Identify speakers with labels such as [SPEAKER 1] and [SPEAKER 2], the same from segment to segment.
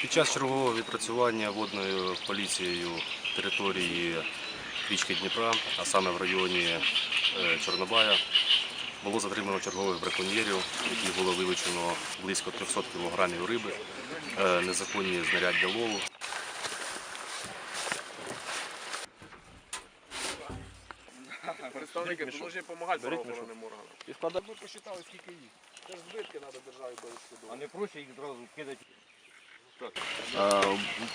[SPEAKER 1] Під час чергового відпрацювання водною поліцією території річки Дніпра, а саме в районі е, Чорнобая, було затримано чергових браконьєрів, яких було вилучено близько 300 кг риби, е, незаконні знаряддя лову.
[SPEAKER 2] Представники, то можна допомагати правоохоронним органам.
[SPEAKER 3] І складати.
[SPEAKER 2] Ми посчитали, скільки їх. Це ж збитки треба державі довести.
[SPEAKER 3] А не проще їх одразу кидати.
[SPEAKER 4] Е,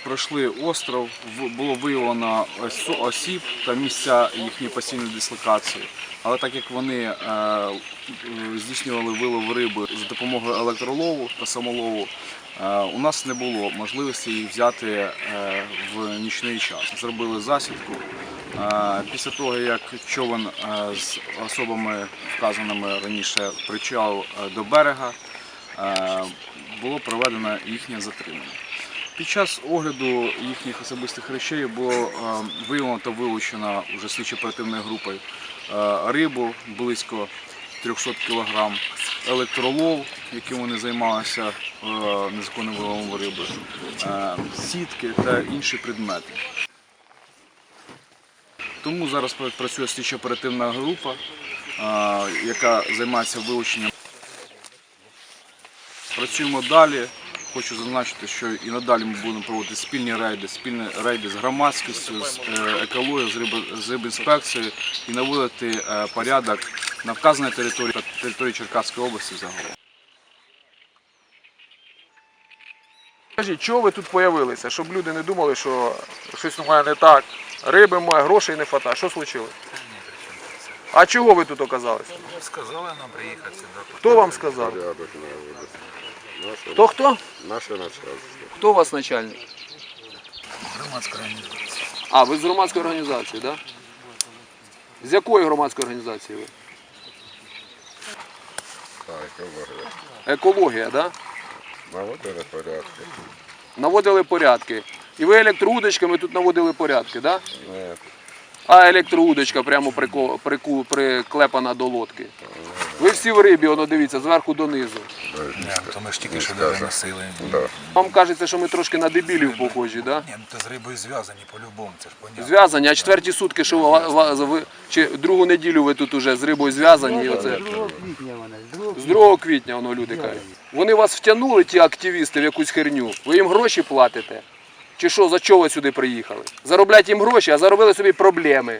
[SPEAKER 4] Пройшли остров, було виявлено ос- осіб та місця їхньої постійної дислокації. Але так як вони е, здійснювали вилов риби за допомогою електролову та самолову, е, у нас не було можливості їх взяти в нічний час. Зробили засідку. Після того, як човен з особами, вказаними раніше, причал е, до берега, було проведено їхнє затримання. Під час огляду їхніх особистих речей було е, виявлено та вилучено вже слідчо-оперативною групою е, рибу близько 300 кг, електролов, яким вони займалися е, незаконним виловом риби, сітки та інші предмети. Тому зараз працює слідчо-оперативна група, е, яка займається вилученням Працюємо далі. Хочу зазначити, що і надалі ми будемо проводити спільні рейди, спільні рейди з громадськістю, з е, екологією, з, рибінспекцією і наводити е, порядок на вказаній території та території Черкаської області загалом.
[SPEAKER 2] Скажіть, чого ви тут появилися? Щоб люди не думали, що щось у мене не так. Риби моє, грошей не хватає. Що случилось? А чого ви тут оказались?
[SPEAKER 5] Сказали нам приїхати сюди.
[SPEAKER 2] Хто вам сказав? Хто хто?
[SPEAKER 6] наше начальство.
[SPEAKER 2] Хто у вас начальник?
[SPEAKER 5] Громадська організація.
[SPEAKER 2] А, ви з громадської організації, так? Да? З якої громадської організації ви?
[SPEAKER 6] Так, говорили.
[SPEAKER 2] Екологія, так? Да?
[SPEAKER 6] Наводили порядки.
[SPEAKER 2] Наводили порядки. І ви електроудочками тут наводили порядки, так? Да?
[SPEAKER 6] Ні,
[SPEAKER 2] А електроудочка прямо приклепана до лодки. Ви всі в рибі, воно дивіться, зверху донизу.
[SPEAKER 5] То ми ж тільки що
[SPEAKER 6] скажу.
[SPEAKER 5] носили.
[SPEAKER 6] Да.
[SPEAKER 2] Вам кажеться, що ми трошки на дебілів похожі, да?
[SPEAKER 5] Ні, ну то з рибою зв'язані по-любому, це ж понятно.
[SPEAKER 2] Зв'язані, а четверті сутки, що ва- ва- ви, чи другу неділю ви тут уже з рибою зв'язані. І оце. З 2 квітня воно люди кажуть. Вони вас втягнули, ті активісти, в якусь херню. Ви їм гроші платите? Чи що, за чого ви сюди приїхали? Заробляти їм гроші, а заробили собі проблеми.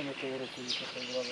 [SPEAKER 3] Тому
[SPEAKER 1] того року їхати була.